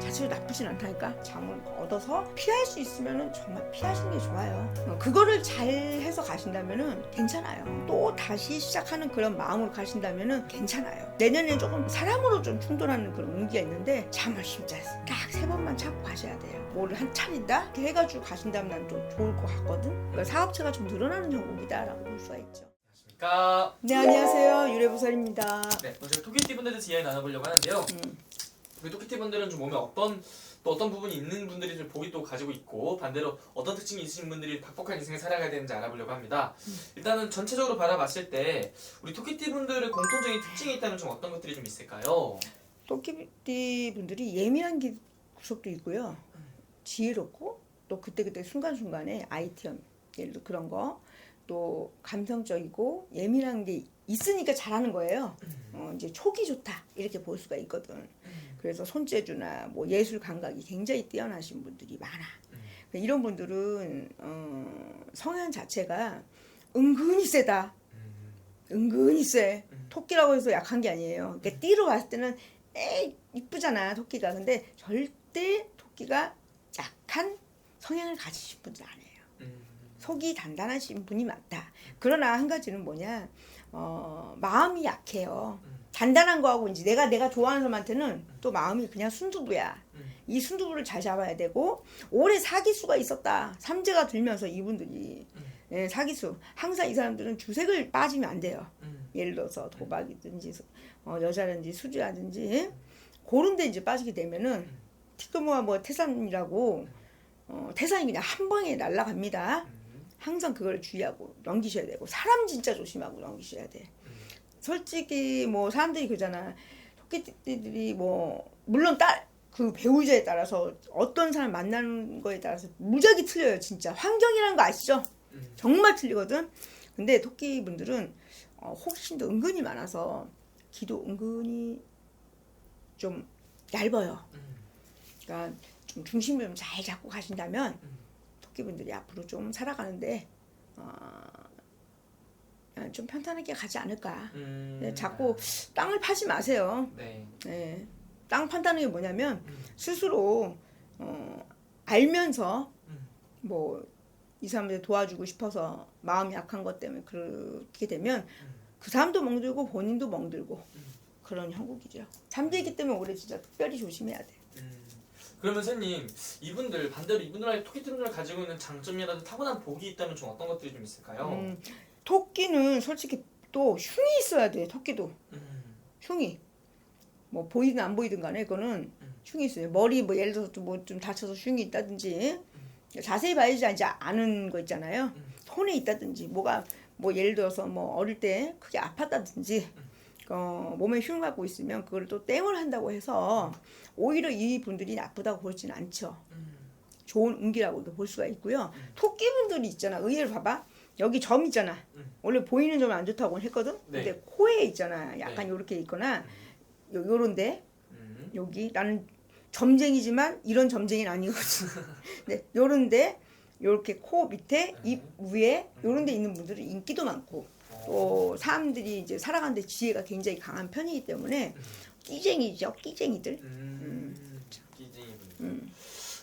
자체로 나쁘진 않다니까? 잠을 얻어서 피할 수 있으면 정말 피하시는 게 좋아요. 어, 그거를 잘 해서 가신다면 괜찮아요. 또 다시 시작하는 그런 마음으로 가신다면 괜찮아요. 내년에 조금 사람으로 좀 충돌하는 그런 운기가 있는데 잠을 진짜 딱 세 번만 참고 가셔야 돼요. 뭐를 한 차린다? 이렇게 해가지고 가신다면 난 좀 좋을 것 같거든. 그러니까 사업체가 좀 늘어나는 형국이다라고 볼 수가 있죠. 안녕하십니까. 네 안녕하세요. 유래부설입니다. 네, 오늘 토끼띠 분들에 대해서 이야기 나눠보려고 하는데요. 음. 우리 토끼띠 분들은 좀 몸에 어떤 또 어떤 부분이 있는 분들이 좀 복이 또 가지고 있고 반대로 어떤 특징이 있으신 분들이 박복한 인생을 살아가야 되는지 알아보려고 합니다. 일단은 전체적으로 바라봤을 때 우리 토끼띠 분들의 공통적인 특징이 있다면 좀 어떤 것들이 좀 있을까요? 토끼띠 분들이 예민한 기- 구석도 있고요. 지혜롭고 또 그때그때 순간순간에 아이템 예를 들어 그런 거 또 감성적이고 예민한 게 있으니까 잘하는 거예요. 어, 이제 촉이 좋다 이렇게 볼 수가 있거든. 그래서 손재주나 뭐 예술 감각이 굉장히 뛰어나신 분들이 많아. 이런 분들은 어, 성향 자체가 은근히 세다. 은근히 세. 토끼라고 해서 약한 게 아니에요. 그러니까 띠로 봤을 때는 에이 이쁘잖아 토끼가. 근데 절대 토끼가 약한 성향을 가지신 분들 아니에요. 음, 속이 단단하신 분이 많다. 그러나 한 가지는 뭐냐, 어, 마음이 약해요. 단단한 거하고 이제 내가 내가 좋아하는 사람한테는 또 마음이 그냥 순두부야. 음. 이 순두부를 잘 잡아야 되고 오래 사기수가 있었다. 삼재가 들면서 이분들이 예, 사기수. 항상 이 사람들은 주색을 빠지면 안 돼요. 음, 예를 들어서 도박이든지 어, 여자든지 수주라든지 그런 데 이제 빠지게 되면은 티끌모아 뭐 태산이라고 어, 태산이 그냥 한 방에 날아갑니다. 음, 항상 그걸 주의하고 넘기셔야 되고 사람 진짜 조심하고 넘기셔야 돼. 솔직히 뭐 사람들이 그러잖아. 토끼띠들이 뭐 물론 딸 그 배우자에 따라서 어떤 사람 만나는 거에 따라서 무지하게 틀려요 진짜 환경이라는 거 아시죠? 음. 정말 틀리거든. 근데 토끼 분들은 어, 호기심도 은근히 많아서 기도 은근히 좀 얇아요. 음, 그러니까 좀 중심을 좀 잘 잡고 가신다면 음. 토끼분들이 앞으로 좀 살아가는데 어, 좀 편안하게 가지 않을까. 음. 네, 자꾸 땅을 파지 마세요. 네. 네. 땅 판다는 게 뭐냐면 음. 스스로 어, 알면서 음. 뭐이 사람들 도와주고 싶어서 마음이 약한 것 때문에 그렇게 되면 그 사람도 멍들고 본인도 멍들고 그런 형국이죠. 잠재기 때문에 올해 진짜 특별히 조심해야 돼. 음. 그러면 선님 이분들 반대로 이분들의 토끼 분들 가지고 있는 장점이라든지 타고난 복이 있다면 좀 어떤 것들이 좀 있을까요? 음, 토끼는 솔직히 또 흉이 있어야 돼. 토끼도 음, 흉이 뭐 보이든 안 보이든 간에 그거는 음. 흉이 있어요. 머리 뭐 예를 들어서 뭐 좀 다쳐서 흉이 있다든지 자세히 봐야지 이제 아는 거 있잖아요. 음. 손에 있다든지 뭐가 뭐 예를 들어서 뭐 어릴 때 크게 아팠다든지 음. 어, 몸에 흉을 갖고 있으면 그걸 또 땡을 한다고 해서 오히려 이 분들이 나쁘다고 보지는 않죠. 음, 좋은 운기라고도 볼 수가 있고요. 토끼분들이 있잖아. 의외로 봐봐. 여기 점 있잖아. 음. 원래 보이는 점은 안 좋다고 했거든. 네. 근데 코에 있잖아. 약간 네. 요렇게 있거나 요, 요런데 음, 여기 나는 점쟁이지만 이런 점쟁이는 아니거든. 네, 요런데 요렇게 코 밑에 입 위에 요런데 있는 분들은 인기도 많고 또 사람들이 이제 살아가는데 지혜가 굉장히 강한 편이기 때문에 끼쟁이죠. 끼쟁이들. 음. 음.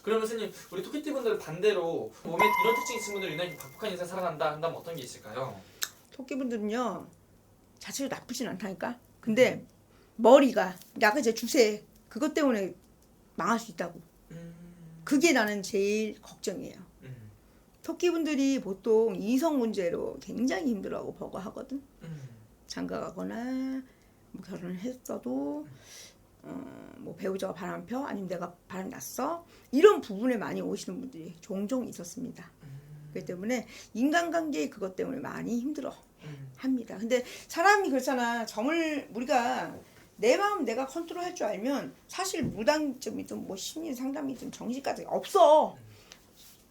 그러면 선생님 우리 토끼띠 분들 반대로 몸에 이런 특징이 있는 분들 유난히 박복한 인생 살아간다 한다면 어떤 게 있을까요? 토끼분들은요 자체로 나쁘진 않다니까. 근데 머리가 약간 제 주세 그것 때문에 망할 수 있다고. 음, 그게 나는 제일 걱정이에요. 음, 토끼분들이 보통 이성 문제로 굉장히 힘들어하고 버거하거든. 음, 장가 가거나 뭐 결혼을 했어도 어, 뭐 배우자가 바람 펴 아니면 내가 바람 났어 이런 부분에 많이 오시는 분들이 종종 있었습니다. 그렇기 때문에 인간관계 그것 때문에 많이 힘들어 음, 합니다. 근데 사람이 그렇잖아. 점을 우리가 내 마음 내가 컨트롤 할 줄 알면 사실 무당점이든 뭐 심리 상담이든 정신까지 없어.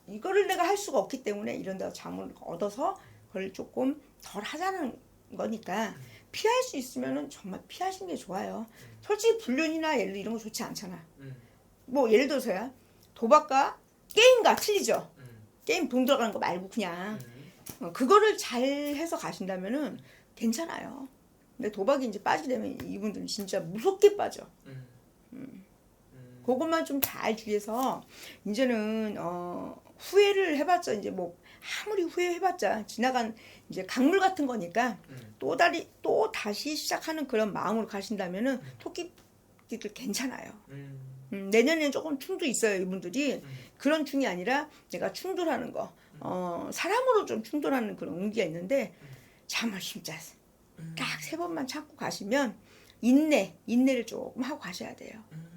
이거를 내가 할 수가 없기 때문에 이런 데서 잠을 얻어서 그걸 조금 덜 하자는 거니까 피할 수 있으면은 정말 피하시는 게 좋아요. 솔직히 불륜이나 예를 이런 거 좋지 않잖아. 음, 뭐 예를 들어서야 도박과 게임과 틀리죠. 음, 게임 돈 들어가는 거 말고 그냥 음, 어, 그거를 잘 해서 가신다면은 괜찮아요. 근데 도박이 이제 빠지게 되면 이분들은 진짜 무섭게 빠져. 음, 음. 그것만 좀 잘 주의해서 이제는 어 후회를 해봤자 이제 뭐 아무리 후회해봤자 지나간 이제 강물 같은 거니까 음. 또 다리 또 다시 시작하는 그런 마음으로 가신다면은 토끼들 괜찮아요. 음. 음, 내년에는 조금 충도 있어요 이분들이 그런 충이 아니라 내가 충돌하는 거 어, 사람으로 좀 충돌하는 그런 운기가 있는데 참을 진짜 딱세 번만 참고 가시면 인내 인내를 조금 하고 가셔야 돼요. 좋습니다.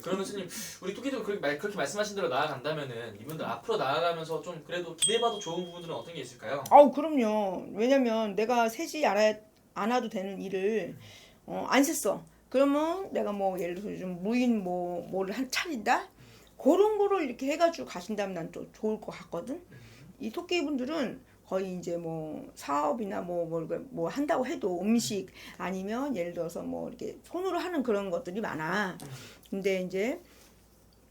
그러면 스님 우리 토끼도 그렇게, 말- 그렇게 말씀하신 대로 나아간다면은 이분들 앞으로 나아가면서 좀 그래도 기대해봐도 좋은 부분들은 어떤 게 있을까요? 아우 그럼요. 왜냐면 내가 세지 않아, 않아도 되는 일을 어, 안 셌어. 그러면 내가 뭐 예를 들어서 좀 무인 뭐 뭐를 한 차린다. 그런 거를 이렇게 해가지고 가신다면 난 또 좋을 것 같거든. 이 토끼 분들은 거의 이제 뭐 사업이나 뭐, 뭐, 이거 뭐 한다고 해도 음식 아니면 예를 들어서 뭐 이렇게 손으로 하는 그런 것들이 많아. 근데 이제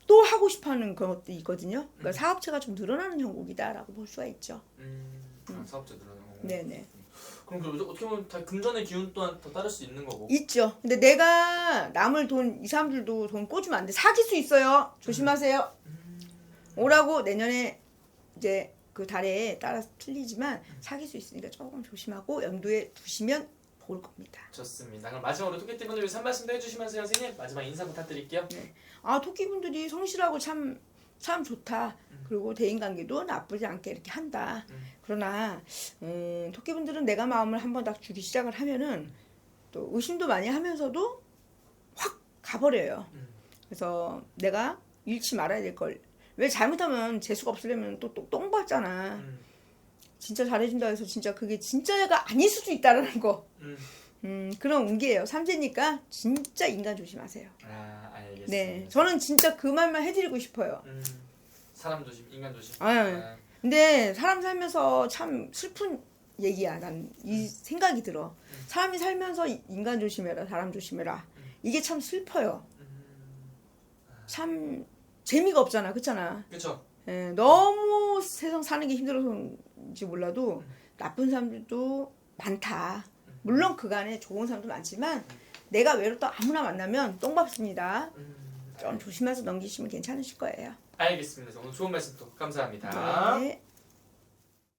또 하고 싶어 하는 그런 것도 있거든요. 그러니까 사업체가 좀 늘어나는 형국이다라고 볼 수가 있죠. 음, 아, 사업자들은 어. 네네. 그럼 그 어떻게 보면 다 금전의 기운 또한 더 따를 수 있는 거고. 있죠. 근데 내가 남을 돈, 이 사람들도 돈 꽂으면 안 돼. 사귈 수 있어요. 조심하세요. 오라고 내년에 이제 그 달에 따라서 틀리지만 사귈 수 있으니까 조금 조심하고 염두에 두시면 좋을 겁니다. 좋습니다. 그럼 마지막으로 토끼띠분들 위해서 한 말씀 더 해주시면서 선생님 마지막 인사 부탁드릴게요. 아, 토끼분들이 성실하고 참, 참 좋다. 그리고 대인관계도 나쁘지 않게 이렇게 한다. 음. 그러나, 음, 토끼분들은 내가 마음을 한번 딱 주기 시작을 하면은 또 의심도 많이 하면서도 확 가버려요. 음. 그래서 내가 잃지 말아야 될 걸. 왜 잘못하면 재수가 없으려면 또똥 받잖아. 음, 진짜 잘해준다 해서 진짜 그게 진짜가 아닐 수도 있다라는 거. 음. 음, 그런 운기예요. 삼재니까 진짜 인간 조심하세요. 아 알겠습니다. 네, 저는 진짜 그 말만 해드리고 싶어요. 음, 사람 조심, 인간 조심. 아, 아, 근데 사람 살면서 참 슬픈 얘기야. 난이 생각이 들어. 사람이 살면서 인간 조심해라, 사람 조심해라. 이게 참 슬퍼요. 참 재미가 없잖아, 그렇잖아. 그렇죠. 예, 너무 세상 사는 게 힘들어서인지 몰라도 나쁜 사람들도 많다. 물론 그간에 좋은 사람도 많지만 내가 외롭다 아무나 만나면 똥밥습니다. 좀 조심해서 넘기시면 괜찮으실 거예요. 알겠습니다. 오늘 좋은 말씀 또 감사합니다. 네.